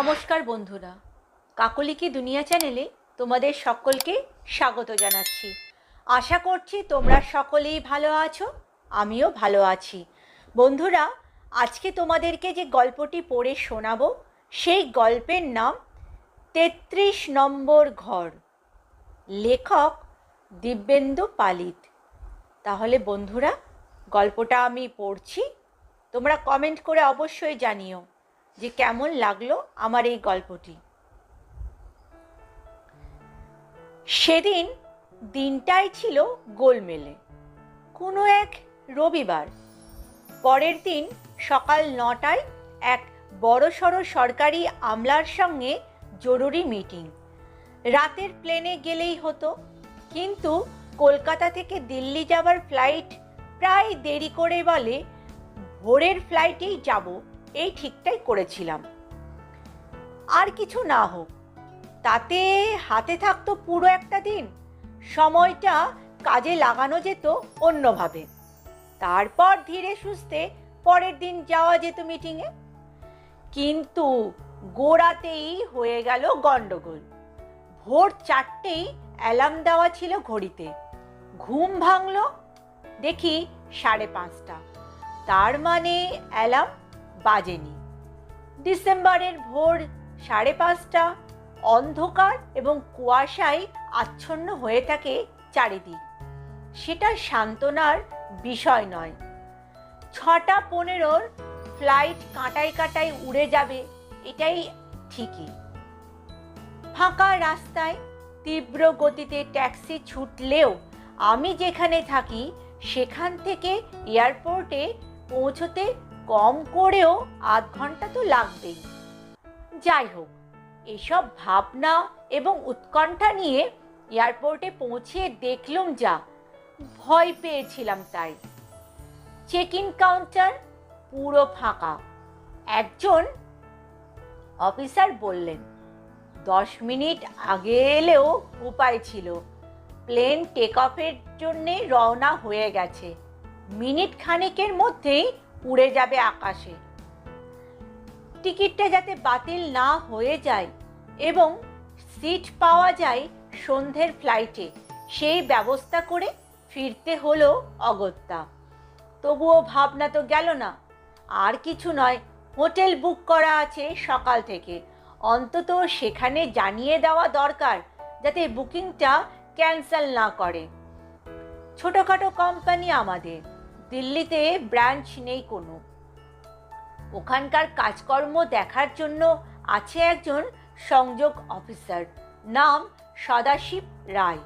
নমস্কার বন্ধুরা। কাকলিকি দুনিয়া চ্যানেলে তোমাদের সকলকে স্বাগত জানাচ্ছি। আশা করছি তোমরা সকলেই ভালো আছো, আমিও ভালো আছি। বন্ধুরা, আজকে তোমাদেরকে যে গল্পটি পড়ে শোনাবো, সেই গল্পের নাম তেত্রিশ নম্বর ঘর। লেখক দিব্যেন্দু পালিত। তাহলে বন্ধুরা, গল্পটা আমি পড়ছি। তোমরা কমেন্ট করে অবশ্যই জানিও। যে কেমন লাগল আমার এই গল্পটি। সেদিন দিনটাই ছিল গোলমেলে। কোনো এক রবিবার, পরের দিন সকাল নটায় এক বড়সড় সরকারি আমলার সঙ্গে জরুরি মিটিং। রাতের প্লেনে গেলেই হতো, কিন্তু কলকাতা থেকে দিল্লি যাওয়ার ফ্লাইট প্রায় দেরি করে বলে ভোরের ফ্লাইটেই যাব এই ঠিকটাই করেছিলাম। আর কিছু না হোক, তাতে হাতে থাকতো পুরো একটা দিন। সময়টা কাজে লাগানো যেত অন্যভাবে। তারপর ধীরে সুস্থে পরের দিন যাওয়া যেত মিটিংয়ে। কিন্তু গোড়াতেই হয়ে গেল গন্ডগোল ভোর চারটেই অ্যালার্ম দেওয়া ছিল ঘড়িতে। ঘুম ভাঙলো, দেখি সাড়ে পাঁচটা। তার মানে অ্যালার্ম বাজেনি। ডিসেম্বরের ভোর সাড়ে পাঁচটা, অন্ধকার এবং কুয়াশায় আচ্ছন্ন হয়ে থাকে চারিদিক। সেটা সান্ত্বনার বিষয় নয়। ছটা পনেরোর ফ্লাইট কাঁটায় কাঁটায় উড়ে যাবে, এটাই ঠিকই। ফাঁকা রাস্তায় তীব্র গতিতে ট্যাক্সি ছুটলেও আমি যেখানে থাকি, সেখান থেকে এয়ারপোর্টে পৌঁছতে কম করেও আধ ঘণ্টা তো লাগবেই। যাই হোক, এসব ভাবনা এবং উৎকণ্ঠা নিয়ে এয়ারপোর্টে পৌঁছে দেখলুম যা, ভয় পেয়েছিলাম তাই। চেক ইন কাউন্টার পুরো ফাঁকা। একজন অফিসার বললেন, দশ মিনিট আগে এলেও উপায় ছিল। প্লেন টেক অফের জন্যে রওনা হয়ে গেছে। মিনিট খানেকের মধ্যেই উড়ে যাবে আকাশে। টিকিটটা যাতে বাতিল না হয়ে যায় এবং সিট পাওয়া যায় সন্ধ্যের ফ্লাইটে, সেই ব্যবস্থা করে ফিরতে হলো অগত্যা। তবুও ভাবনা তো গেল না। আর কিছু নয়, হোটেল বুক করা আছে সকাল থেকে। অন্তত সেখানে জানিয়ে দেওয়া দরকার যাতে বুকিংটা ক্যান্সেল না করে। ছোটোখাটো কোম্পানি আমাদের। দিল্লিতে ব্রাঞ্চ নেই কোনো। ওখানকার কাজকর্ম দেখার জন্য আছে একজন সংযোগ অফিসার, নাম সদাশিব রায়।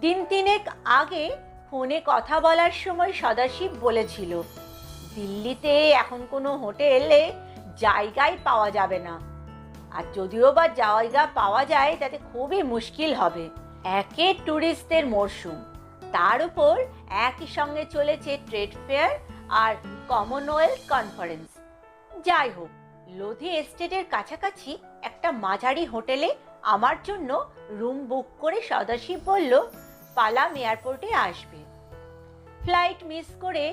দিন তিনেক আগে ফোনে কথা বলার সময় সদাশিব বলেছিল, দিল্লিতে এখন কোনো হোটেলে জায়গায় পাওয়া যাবে না। আর যদিও বা জায়গা পাওয়া যায়, তাতে খুবই মুশকিল হবে। একে ট্যুরিস্টদের মরশুম। তার উপর একই সঙ্গে চলেছে ট্রেড ফেয়ার আর কমনওয়েলথ কনফারেন্স যাই হোক, লোধি এস্টেটের কাছাকাছি একটা মাঝারি হোটেলে আমার জন্য রুম বুক করে সদাশিব বলল পালাম এয়ারপোর্টে আসবে। ফ্লাইট মিস করে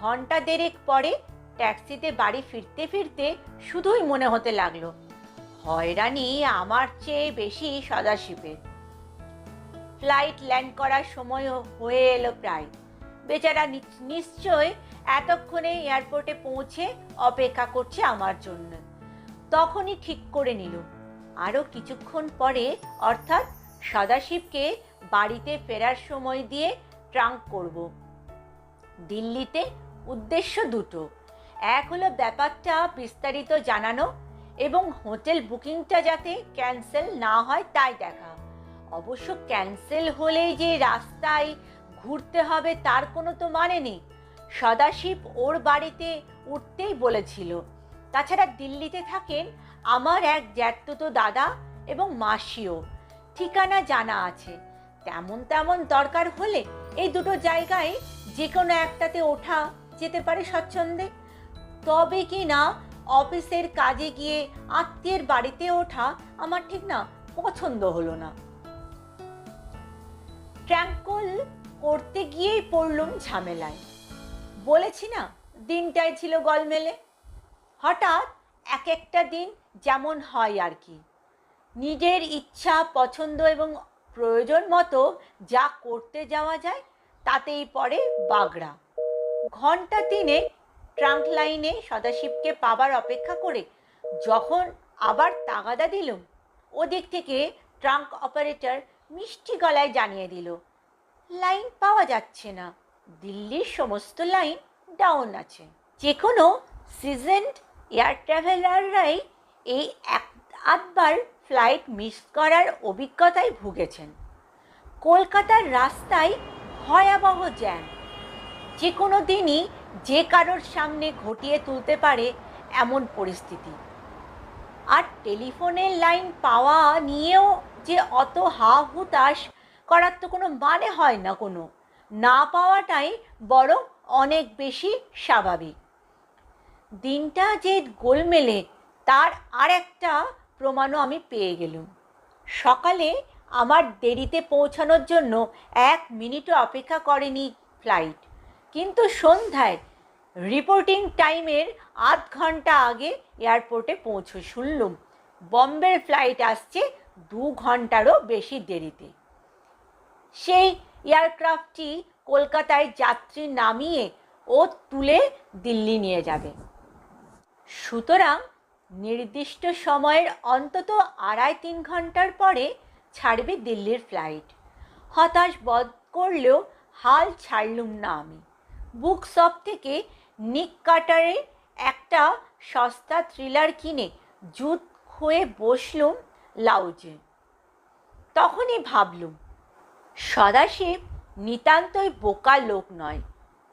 ঘণ্টা দেড়েক পরে ট্যাক্সিতে বাড়ি ফিরতে ফিরতে শুধুই মনে হতে লাগল, হয়রানি আমার চেয়ে বেশি সদাশিবের। ফ্লাইট ল্যান্ড করার সময়ও হয়ে এলো প্রায়। বেচারা নিশ্চয় এতক্ষণে এয়ারপোর্টে পৌঁছে অপেক্ষা করছে আমার জন্য। তখনই ঠিক করে নিল। আরও কিছুক্ষণ পরে অর্থাৎ সদাশিবকে বাড়িতে ফেরার সময় দিয়ে ট্রাঙ্ক করব। দিল্লিতে উদ্দেশ্য দুটো। এক হলো ব্যাপারটা বিস্তারিত জানানো এবং হোটেল বুকিংটা যাতে ক্যান্সেল না হয় তাই দেখা। অবশ্য ক্যান্সেল হলেই যে রাস্তায় ঘুরতে হবে তার কোনো তো মানে নেই। সদাশিব ওর বাড়িতে উঠতেই বলেছিল। তাছাড়া দিল্লিতে থাকেন আমার এক জ্যাঠতুতো দাদা এবং মাসিও। ঠিকানা জানা আছে। তেমন তেমন দরকার হলে এই দুটো জায়গায় যে কোনো একটাতে ওঠা যেতে পারে স্বচ্ছন্দে। তবে কি না অফিসের কাজে গিয়ে আত্মীয়ের বাড়িতে ওঠা আমার ঠিক না, পছন্দ হলো না। ট্র্যাঙ্কল করতে গিয়েই পড়লুম ঝামেলায়। বলেছি না, দিনটাই ছিল গলমেলে। হঠাৎ এক একটা দিন যেমন হয় আর কি। নিজের ইচ্ছা, পছন্দ এবং প্রয়োজন মতো যা করতে যাওয়া যায়, তাতেই পড়ে বাগড়া। ঘণ্টা তিনে ট্রাঙ্ক লাইনে সদাশিবকে পাবার অপেক্ষা করে যখন আবার তাগাদা দিলুম, ওদিক থেকে ট্রাঙ্ক অপারেটর মিষ্টি গলায় জানিয়ে দিল, লাইন পাওয়া যাচ্ছে না। দিল্লির সমস্ত লাইন ডাউন আছে। যে কোনো সিজেন্ট এয়ার ট্রাভেলাররাই এই এক, আধবার ফ্লাইট মিস করার অভিজ্ঞতায় ভুগেছেন। কলকাতার রাস্তায় ভয়াবহ জ্যাম। যে কোনো দিনই যে কারোর সামনে ঘটিয়ে তুলতে পারে এমন পরিস্থিতি। আর টেলিফোনের লাইন পাওয়া নিয়েও যে অত হা হুতাশ করার তো কোনো মানে হয় না কোনো। না পাওয়াটাই বরং অনেক বেশি স্বাভাবিক। দিনটা যে গোলমেলে, তার আর একটা প্রমাণও আমি পেয়ে গেলুম। সকালে আমার দেরিতে পৌঁছানোর জন্য এক মিনিটও অপেক্ষা করেনি ফ্লাইট। কিন্তু সন্ধ্যায় রিপোর্টিং টাইমের আধ ঘণ্টা আগে এয়ারপোর্টে পৌঁছে শুনলুম, বম্বের ফ্লাইট আসছে দু ঘন্টারও বেশি দেরিতে। সেই এয়ারক্রাফটটি কলকাতায় যাত্রী নামিয়ে ও তুলে দিল্লি নিয়ে যাবে। সুতরাং নির্দিষ্ট সময়ের অন্তত আড়াই তিন ঘণ্টার পরে ছাড়বে দিল্লির ফ্লাইট। হতাশ বধ করলেও হাল ছাড়লুম না আমি। বুক শপ থেকে নিক কাটারের একটা সস্তা থ্রিলার কিনে জুত হয়ে বসলুম লাউজে। তখনই ভাবলুম, সদাশিব নিতান্তই বোকা লোক নয়।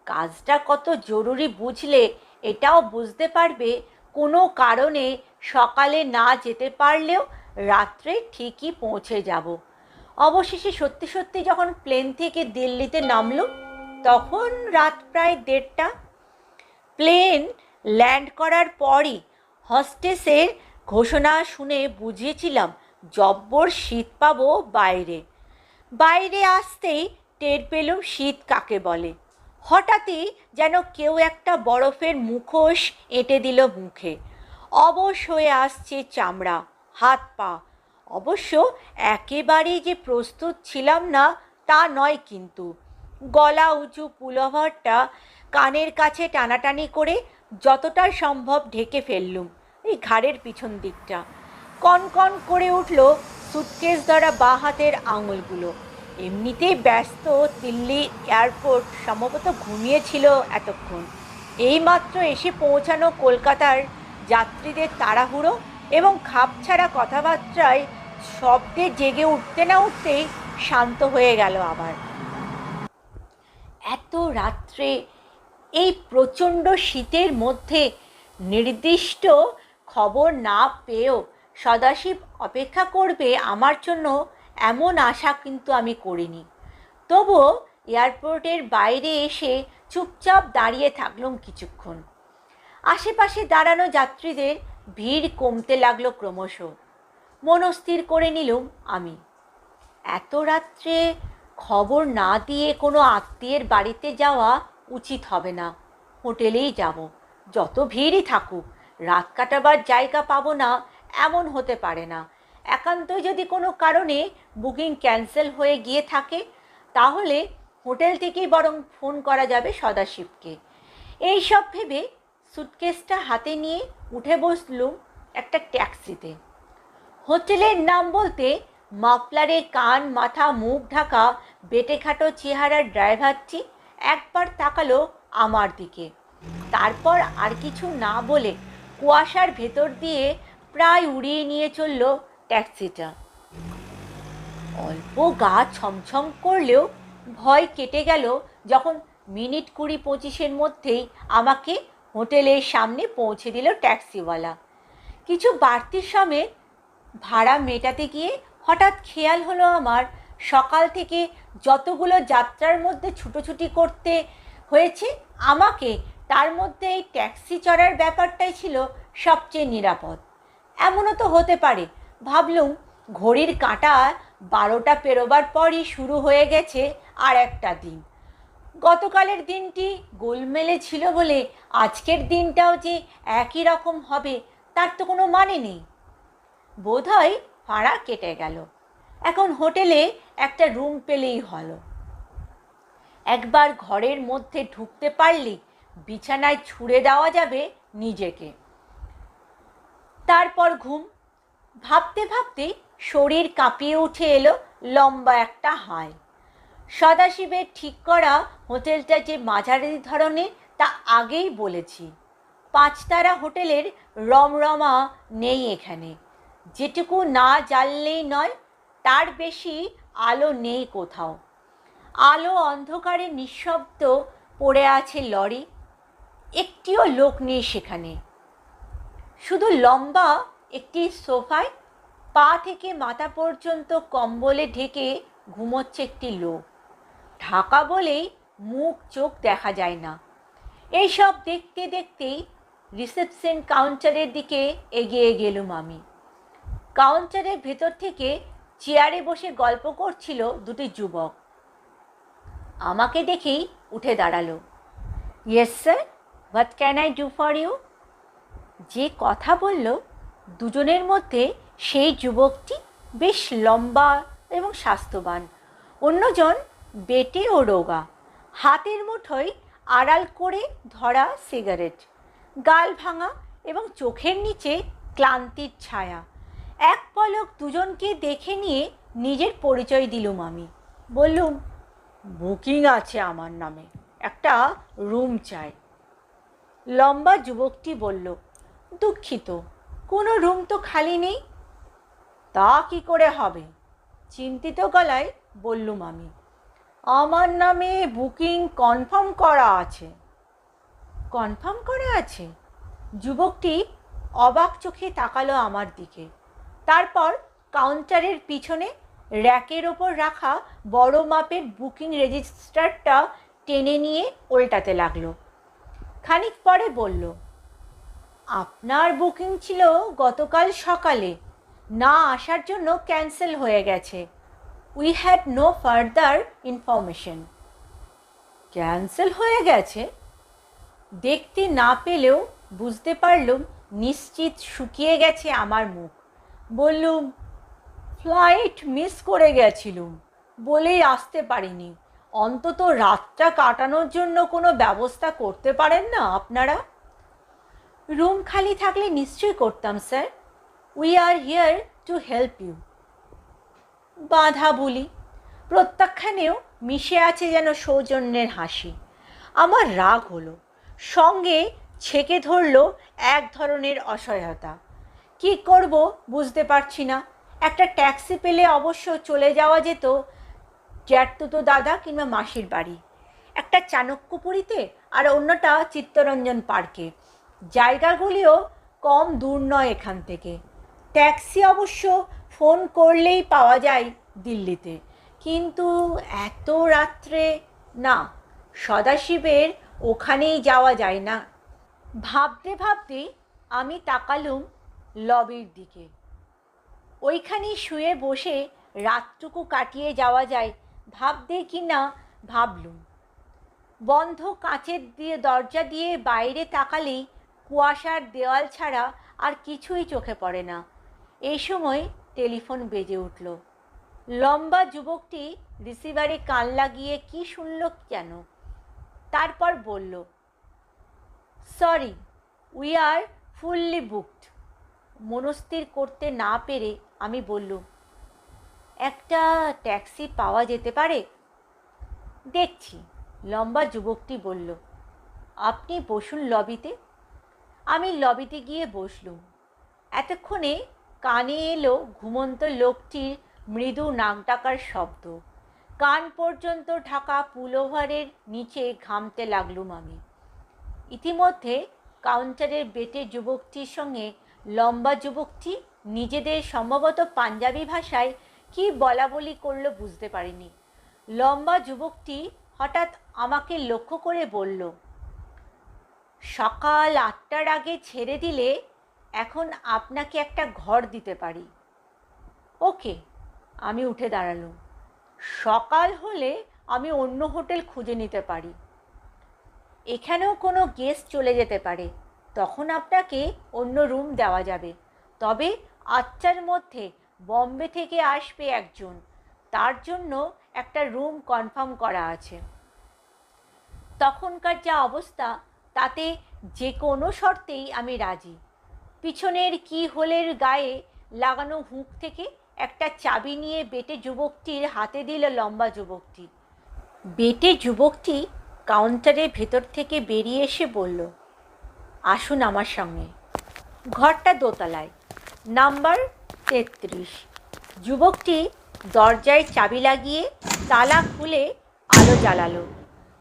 কাজটা কত জরুরি বুঝলে এটাও বুঝতে পারবে কোনো কারণে সকালে না যেতে পারলেও রাত্রে ঠিকই পৌঁছে যাব। অবশেষে সত্যি সত্যি যখন প্লেন থেকে দিল্লিতে নামল তখন রাত প্রায় দেড়টা। প্লেন ল্যান্ড করার পরই হস্টেসের ঘোষণা শুনে বুঝিয়েছিলাম, জব্বর শীত পাবো বাইরে। বাইরে আসতেই টের পেলুম শীত কাকে বলে। হঠাৎই যেন কেউ একটা বরফের মুখোশ এঁটে দিল মুখে। অবশ হয়ে আসছে চামড়া, হাত পা। অবশ্য একেবারেই যে প্রস্তুত ছিলাম না, তা নয় কিন্তু। গলা উঁচু পুলভরটা কানের কাছে টানাটানি করে যতটা সম্ভব ঢেকে ফেললুম। এই ঘাড়ের পিছন দিকটা। কন কন করে উঠল সুটকেস দ্বারা বাঁ হাতের আঙুলগুলো। এমনিতেই ব্যস্ত, দিল্লি এয়ারপোর্ট সম্ভবত ঘুমিয়েছিল এতক্ষণ। এইমাত্র এসে পৌঁছানো কলকাতার যাত্রীদের তাড়াহুড়ো এবং খাপ ছাড়া কথাবার্তায় শব্দে জেগে উঠতে না উঠতেই শান্ত হয়ে গেল আবার। এত রাত্রে এই প্রচণ্ড শীতের মধ্যে নির্দিষ্ট খবর না পেয়েও সদাশিব অপেক্ষা করবে আমার জন্য এমন আশা কিন্তু আমি করিনি। তবুও এয়ারপোর্টের বাইরে এসে চুপচাপ দাঁড়িয়ে থাকলাম কিছুক্ষণ। আশেপাশে দাঁড়ানো যাত্রীদের ভিড় কমতে লাগল ক্রমশ। মনস্থির করে নিলুম আমি। এত রাত্রে খবর না দিয়ে কোনো আত্মীয়ের বাড়িতে যাওয়া উচিত হবে না। হোটেলেই যাব। যত ভিড়ই থাকুক রাত কাটাবার জায়গা পাবো না, এমন হতে পারে না। একান্তই যদি কোনো কারণে বুকিং ক্যান্সেল হয়ে গিয়ে থাকে, তাহলে হোটেল থেকেই বরং ফোন করা যাবে সদাশিবকে। এই সব ভেবে সুটকেসটা হাতে নিয়ে উঠে বসলুম একটা ট্যাক্সিতে। হোটেলের নাম বলতে মাফলারে কান, মাথা, মুখ ঢাকা বেটেখাটো চেহারার ড্রাইভারটি একবার তাকালো আমার দিকে। তারপর আর কিছু না বলে কুয়াশার ভেতর দিয়ে প্রায় উড়িয়ে নিয়ে চলল ট্যাক্সিটা। অল্প গা ছমছম করলেও ভয় কেটে গেল যখন মিনিট কুড়ি পঁচিশের মধ্যেই আমাকে হোটেলের সামনে পৌঁছে দিল ট্যাক্সিওয়ালা। কিছু বাড়তি সমেত ভাড়া মেটাতে গিয়ে হঠাৎ খেয়াল হলো আমার, সকাল থেকে যতগুলো যাত্রার মধ্যে ছুটোছুটি করতে হয়েছে আমাকে তার মধ্যে এই ট্যাক্সি চড়ার ব্যাপারটাই ছিল সবচেয়ে নিরাপদ। এমনও তো হতে পারে। ভাবলুম, ঘড়ির কাঁটা বারোটা পেরোবার পরই শুরু হয়ে গেছে আর একটা দিন। গতকালের দিনটি গোলমেলে ছিল বলে আজকের দিনটাও যে একই রকম হবে, তার তো কোনো মানে নেই। বোধহয় ভাড়া কেটে গেল। এখন হোটেলে একটা রুম পেলেই হলো। একবার ঘরের মধ্যে ঢুকতে পারলি বিছানায় ছুঁড়ে দেওয়া যাবে নিজেকে। তারপর ঘুম। ভাবতে ভাবতে শরীর কাঁপিয়ে উঠে এলো লম্বা একটা হাই সদাশিবের ঠিক করা হোটেলটা যে মাঝারি ধরনের, তা আগেই বলেছি। পাঁচতারা হোটেলের রমরমা নেই এখানে। যেটুকু না জ্বাললেই নয়, তার বেশি আলো নেই কোথাও। আলো অন্ধকারে নিঃশব্দ পড়ে আছে লরি। একটিও লোক নেই সেখানে। শুধু লম্বা একটি সোফায় পা থেকে মাথা পর্যন্ত কম্বলে ঢেকে ঘুমোচ্ছে একটি লোক। ঢাকা বলেই মুখ চোখ দেখা যায় না। এইসব দেখতে দেখতেই রিসেপশন কাউন্টারের দিকে এগিয়ে গেলুম আমি। কাউন্টারের ভেতর থেকে চেয়ারে বসে গল্প করছিল দুটি যুবক। আমাকে দেখেই উঠে দাঁড়াল। Yes sir what can I do for you যে কথা বলল, দুজনের মধ্যে সেই যুবকটি বেশ লম্বা এবং স্বাস্থ্যবান। অন্যজন বেটে ও রোগা। হাতের মুঠোয় আড়াল করে ধরা সিগারেট। গাল ভাঙা এবং চোখের নিচে ক্লান্তির ছায়া। এক পলক দুজনকে দেখে নিয়ে নিজের পরিচয় দিলুম আমি। বললুম, বুকিং আছে আমার নামে। একটা রুম চাই। লম্বা যুবকটি বলল, দুঃখিত, কোনো রুম তো খালি নেই? তা কি করে হবে? চিন্তিত গলায় বললুম আমি, আমার নামে বুকিং কনফার্ম করা আছে। কনফার্ম করা আছে? যুবকটি অবাক চোখে তাকালো আমার দিকে, তারপর কাউন্টারের পিছনে র্যাকের ওপর রাখা বড় মাপের বুকিং রেজিস্টারটা টেনে নিয়ে উল্টাতে লাগল। খানিক পরে বলল, আপনার বুকিং ছিল গতকাল সকালে। না আসার জন্য ক্যান্সেল হয়ে গেছে। We had no further information. Cancel হয়ে গেছে? দেখতে না পেলেও বুঝতে পারলুম, নিশ্চিত শুকিয়ে গেছে আমার মুখ। বললুম, ফ্লাইট মিস করে গেছিলুম, বলেই আসতে পারিনি। অন্তত রাতটা কাটানোর জন্য কোনো ব্যবস্থা করতে পারেন না আপনারা? রুম খালি থাকলে নিশ্চয়ই করতাম, sir. We are here to help you বাধা বলি। প্রত্যাখ্যানেও মিশে আছে যেন সৌজন্যের হাসি। আমার রাগ হলো, সঙ্গে ছেকে ধরলো এক ধরনের অসহায়তা। কি করব বুঝতে পারছি না। একটা ট্যাক্সি পেলে অবশ্য চলে যাওয়া যেত জ্যাঠতুতো দাদা কিংবা মাসির বাড়ি। একটা চাণক্যপুরীতে আর অন্যটা চিত্তরঞ্জন পার্কে। জায়গাগুলিও কম দূর নয় এখান থেকে। ট্যাক্সি অবশ্য ফোন করলেই পাওয়া যায় দিল্লিতে। কিন্তু এত রাত্রে না, সদাশিবের ওখানেই যাওয়া যায় না। ভাবতে ভাবতে আমি তাকালুম লবির দিকে। ওইখানেই শুয়ে বসে রাতটুকু কাটিয়ে যাওয়া যায় ভাবতে কি না ভাবলুম। বন্ধ কাঁচের দিয়ে দরজা দিয়ে বাইরে তাকালেই কুয়াশার দেওয়াল ছাড়া আর কিছুই চোখে পড়ে না। এই সময় টেলিফোন বেজে উঠল। লম্বা যুবকটি রিসিভারে কান লাগিয়ে কি শুনল কেন তারপর বলল, sorry, we are fully booked. মনস্থির করতে না পেরে আমি বললুম একটা ট্যাক্সি পাওয়া যেতে পারে? দেখছি, লম্বা যুবকটি বলল, আপনি বসুন লবিতে। আমি লবিতে গিয়ে বসলুম। এতক্ষণে কানে এলো ঘুমন্ত লোকটির মৃদু নাক ডাকার শব্দ। কান পর্যন্ত ঢাকা পুলোভারের নিচে ঘামতে লাগলুম আমি। ইতিমধ্যে কাউন্টারের বেটে যুবকটির সঙ্গে লম্বা যুবকটি নিজেদের সম্ভবত পাঞ্জাবি ভাষায় কি বলা বলি করল বুঝতে পারিনি। লম্বা যুবকটি হঠাৎ আমাকে লক্ষ্য করে বলল, সকাল আটটার আগে ছেড়ে দিলে এখন আপনাকে একটা ঘর দিতে পারি। ওকে, আমি উঠে দাঁড়ালুম। সকাল হলে আমি অন্য হোটেল খুঁজে নিতে পারি। এখানেও কোনো গেস্ট চলে যেতে পারে। তখন আপনাকে অন্য রুম দেওয়া যাবে। তবে আটটার মধ্যে বম্বে থেকে আসবে একজন। তার জন্য একটা রুম কনফার্ম করা আছে। তখনকার যা অবস্থা, তাতে যে কোনো শর্তেই আমি রাজি। পিছনের কি হোলের গায়ে লাগানো হুঁক থেকে একটা চাবি নিয়ে বেটে যুবকটির হাতে দিল লম্বা যুবকটি। বেটে যুবকটি কাউন্টারের ভেতর থেকে বেরিয়ে এসে বলল, আসুন আমার সঙ্গে। ঘরটা দোতলায়। নাম্বার তেত্রিশ। যুবকটি দরজায় চাবি লাগিয়ে তালা খুলে আলো জ্বালালো।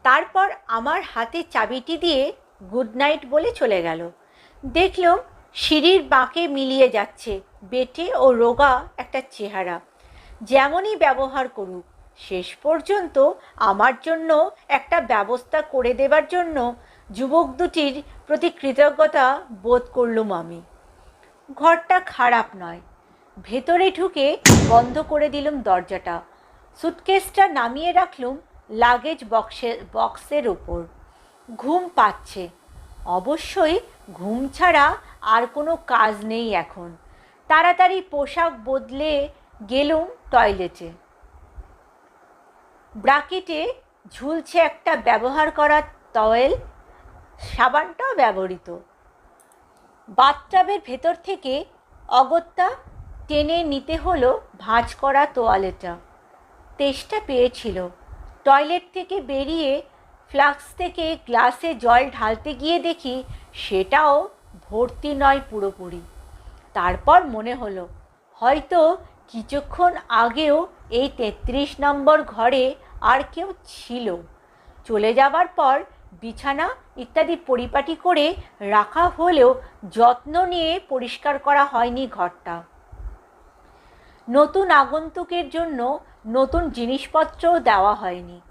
তারপর আমার হাতে চাবিটি দিয়ে গুড নাইট বলে চলে গেল। দেখলাম সিঁড়ির বাঁকে মিলিয়ে যাচ্ছে বেটে ও রোগা একটা চেহারা। যেমনই ব্যবহার করুক, শেষ পর্যন্ত আমার জন্য একটা ব্যবস্থা করে দেবার জন্য যুবক দুটির প্রতি কৃতজ্ঞতা বোধ করলুম আমি। ঘরটা খারাপ নয়। ভেতরে ঢুকে বন্ধ করে দিলুম দরজাটা। সুটকেসটা নামিয়ে রাখলুম লাগেজ বক্সের বক্সের উপর। ঘুম পাচ্ছে। অবশ্যই ঘুম ছাড়া আর কোনো কাজ নেই এখন। তাড়াতাড়ি পোশাক বদলে গেলুম টয়লেটে। ব্রাকেটে ঝুলছে একটা ব্যবহার করা তয়েল সাবানটাও ব্যবহৃত। বাথটাবের ভেতর থেকে অগত্যা টেনে নিতে হলো ভাঁজ করা তোয়ালেটা। তেষ্টা পেয়েছিল। টয়লেট থেকে বেরিয়ে ফ্লাক্স থেকে গ্লাসে জল ঢালতে গিয়ে দেখি সেটাও ভর্তি নয় পুরোপুরি। তারপর মনে হলো, হয়তো কিছুক্ষণ আগেও এই তেত্রিশ নম্বর ঘরে আর কেউ ছিল। চলে যাবার পর বিছানা ইত্যাদি পরিপাটি করে রাখা হলেও যত্ন নিয়ে পরিষ্কার করা হয়নি ঘরটা। নতুন আগন্তুকের জন্য নতুন জিনিসপত্রও দেওয়া হয়নি।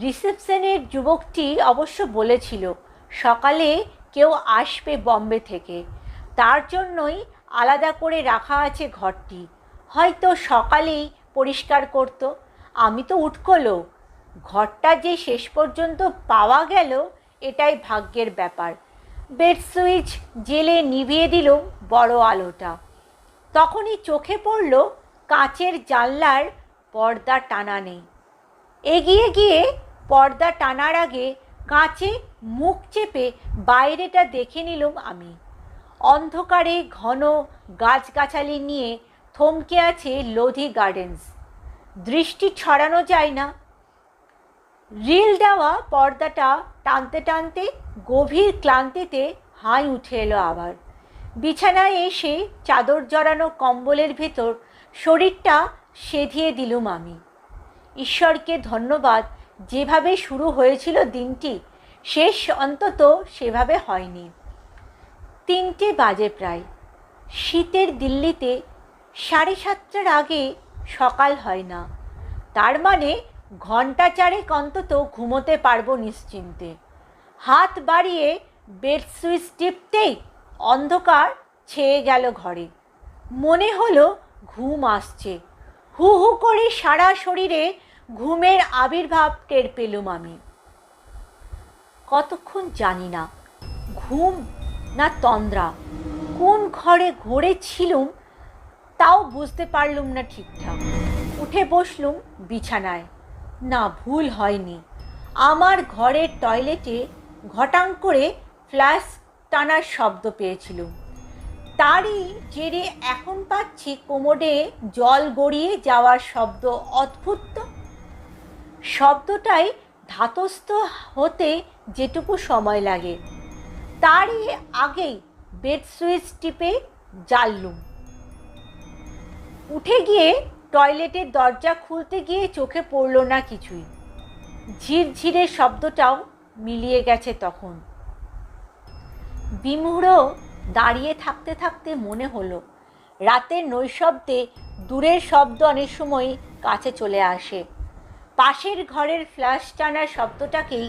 রিসেপশনের যুবকটি অবশ্য বলেছিল, সকালে কেউ আসবে বম্বে থেকে। তার জন্যই আলাদা করে রাখা আছে ঘরটি। হয়তো সকালেই পরিষ্কার করত। আমি তো উঠকলো। ঘরটা যে শেষ পর্যন্ত পাওয়া গেল, এটাই ভাগ্যের ব্যাপার। বেড সুইচ জেলে নিভিয়ে দিল বড় আলোটা। তখনই চোখে পড়ল কাচের জানলার পর্দা টানা নেই। এগিয়ে গিয়ে পর্দা টানার আগে কাঁচে মুখ চেপে বাইরেটা দেখে নিলুম আমি। অন্ধকারে ঘন গাছগাছালি নিয়ে থমকে আছে লোধি গার্ডেন্স। দৃষ্টি ছড়ানো যায় না রিল দেওয়া পর্দাটা টানতে টানতে গভীর ক্লান্তিতে হাই উঠে এলো আবার। বিছানায় এসে চাদর জড়ানো কম্বলের ভেতর শরীরটা সেধিয়ে দিলুম আমি। ঈশ্বরকে ধন্যবাদ, যেভাবে শুরু হয়েছিল দিনটি, শেষ অন্তত সেভাবে হয়নি। তিনটে বাজে প্রায়। শীতের দিল্লিতে সাড়ে সাতটার আগে সকাল হয় না। তার মানে ঘণ্টা চারেক অন্তত ঘুমোতে পারব নিশ্চিন্তে। হাত বাড়িয়ে বেড সুইচ টিপতেই অন্ধকার ছেয়ে গেল ঘরে। মনে হলো ঘুম আসছে। হু হু করে সারা শরীরে ঘুমের আবির্ভাব টের পেলুম আমি। কতক্ষণ জানি না, ঘুম না তন্দ্রা, কোন ঘরে ঘরে ছিলুম তাও বুঝতে পারলুম না ঠিকঠাক। উঠে বসলুম বিছানায়। না, ভুল হয়নি। আমার ঘরের টয়লেটে ঘটাং করে ফ্ল্যাশ টানার শব্দ পেয়েছিলুম। তারই জেরে এখন পাচ্ছি কোমরে জল গড়িয়ে যাওয়ার শব্দ অদ্ভুত শব্দটাই ধাতস্থ হতে যেটুকু সময় লাগে। তারই আগেই বেড সুইচ টিপে জ্বাললুম। উঠে গিয়ে টয়লেটের দরজা খুলতে গিয়ে চোখে পড়ল না কিছুই। ঝিরঝিরে শব্দটাও মিলিয়ে গেছে তখন। বিমূঢ় দাঁড়িয়ে থাকতে থাকতে মনে হলো, রাতের নৈশব্দে দূরের শব্দ অনেক সময় কাছে চলে আসে। পাশের ঘরের ফ্ল্যাশ টানার শব্দটাকেই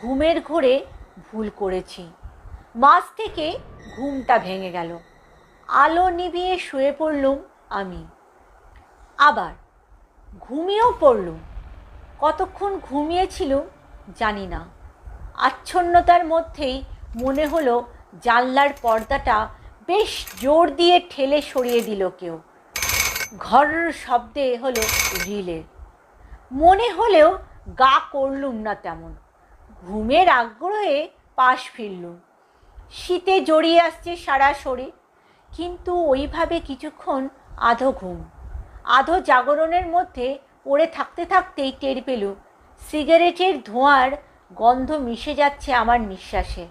ঘুমের ঘোরে ভুল করেছি। মাঝ থেকে ঘুমটা ভেঙে গেল। আলো নিভিয়ে শুয়ে পড়লুম আমি। আবার ঘুমিয়েও পড়লুম কতক্ষণ ঘুমিয়েছিল জানি না। আচ্ছন্নতার মধ্যেই মনে হলো জানলার পর্দাটা বেশ জোর দিয়ে ঠেলে সরিয়ে দিল কেউ। ঘর শব্দে হলো রিলে। মনে হলেও গা করলুম না তেমন। ঘুমের আগ্রহে পাশ ফিরলুম। শীতে জড়িয়ে আসছে সারা শরীর, কিন্তু ওইভাবে কিছুক্ষণ আধো ঘুম। আধো জাগরণের মধ্যে পড়ে থাকতে থাকতেই টের পেল, সিগারেটের ধোঁয়ার গন্ধ মিশে যাচ্ছে আমার নিঃশ্বাসে।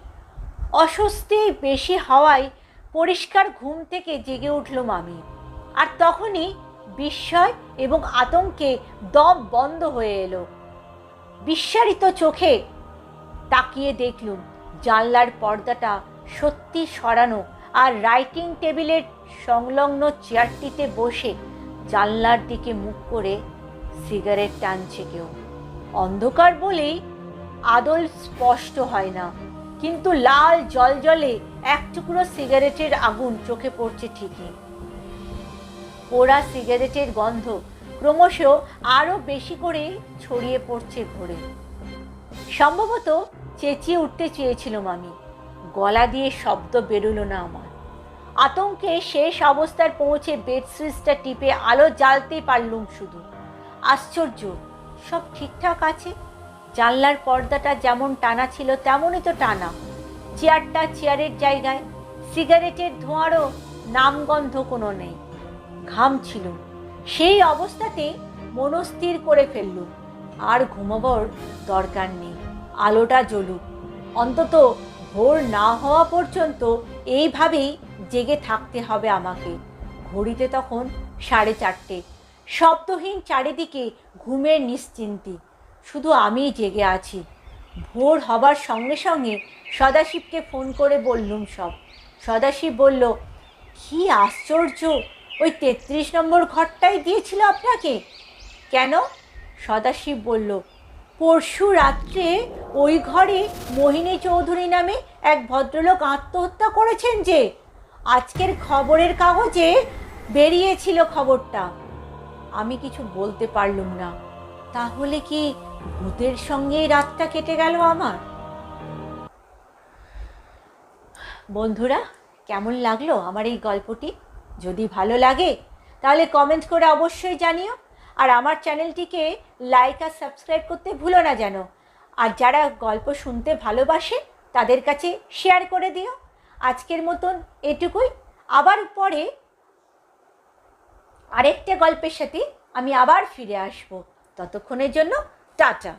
অস্বস্তি বেশি হওয়ায় পরিষ্কার ঘুম থেকে জেগে উঠলুম আমি আর তখনই বিস্ময় এবং আতঙ্কে দম বন্ধ হয়ে এলো। বিস্মারিত চোখে তাকিয়ে দেখলুম, জানলার পর্দাটা সত্যি সরানো আর রাইটিং টেবিলের সংলগ্ন চেয়ারটিতে বসে জানলার দিকে মুখ করে সিগারেট টানছে কেউ। অন্ধকার বলেই আদল স্পষ্ট হয় না, কিন্তু লাল জলজলে এক টুকরো সিগারেটের আগুন চোখে পড়ছে ঠিকই। পোড়া সিগারেটের গন্ধ ক্রমশ আরও বেশি করে ছড়িয়ে পড়ছে ঘোরে সম্ভবত চেঁচিয়ে উঠতে চেয়েছিলাম আমি। গলা দিয়ে শব্দ বেরোলো না আমার। আতঙ্কে শেষ অবস্থায় পৌঁছে বেড সুইচটা টিপে আলো জ্বালতেই পারলুম শুধু। আশ্চর্য, সব ঠিকঠাক আছে? জানলার পর্দাটা যেমন টানা ছিল, তেমনই তো টানা। চেয়ারটা চেয়ারের জায়গায়, সিগারেটের ধোঁয়ারও নামগন্ধ কোনো নেই। ঘাম ছিল। সেই অবস্থাতে মনস্থির করে ফেললুম। আর ঘুমাবার দরকার নেই, আলোটা জ্বলুক। অন্তত ভোর না হওয়া পর্যন্ত এইভাবেই জেগে থাকতে হবে আমাকে। ঘড়িতে তখন সাড়ে চারটে। শব্দহীন চারিদিকে ঘুমের নিশ্চিন্তি। শুধু আমিই জেগে আছি। ভোর হবার সঙ্গে সঙ্গে সদাশিবকে ফোন করে বললুম সব। সদাশিব বলল, কি আশ্চর্য! ওই তেত্রিশ নম্বর ঘরটাই দিয়েছিল আপনাকে? কেন? সদাশিব বলল, পরশু রাত্রে ওই ঘরে মোহিনী চৌধুরী নামে এক ভদ্রলোক আত্মহত্যা করেছেন যে। আজকের খবরের কাগজে বেরিয়েছিল খবরটা। আমি কিছু বলতে পারলুম না। তাহলে কি ভূতের সঙ্গেই রাতটা কেটে গেল আমার? বন্ধুরা, কেমন লাগল আমার এই গল্পটি? যদি ভালো লাগে, তাহলে কমেন্ট করে অবশ্যই জানিও। আর আমার চ্যানেলটিকে লাইক আর সাবস্ক্রাইব করতে ভুলো না যেন। আর যারা গল্প শুনতে ভালোবাসে, তাদের কাছে শেয়ার করে দিও। আজকের মতন এটুকুই। আবার পরে আরেকটা গল্পের সাথে আমি আবার ফিরে আসব। ততক্ষণের জন্য টাটা।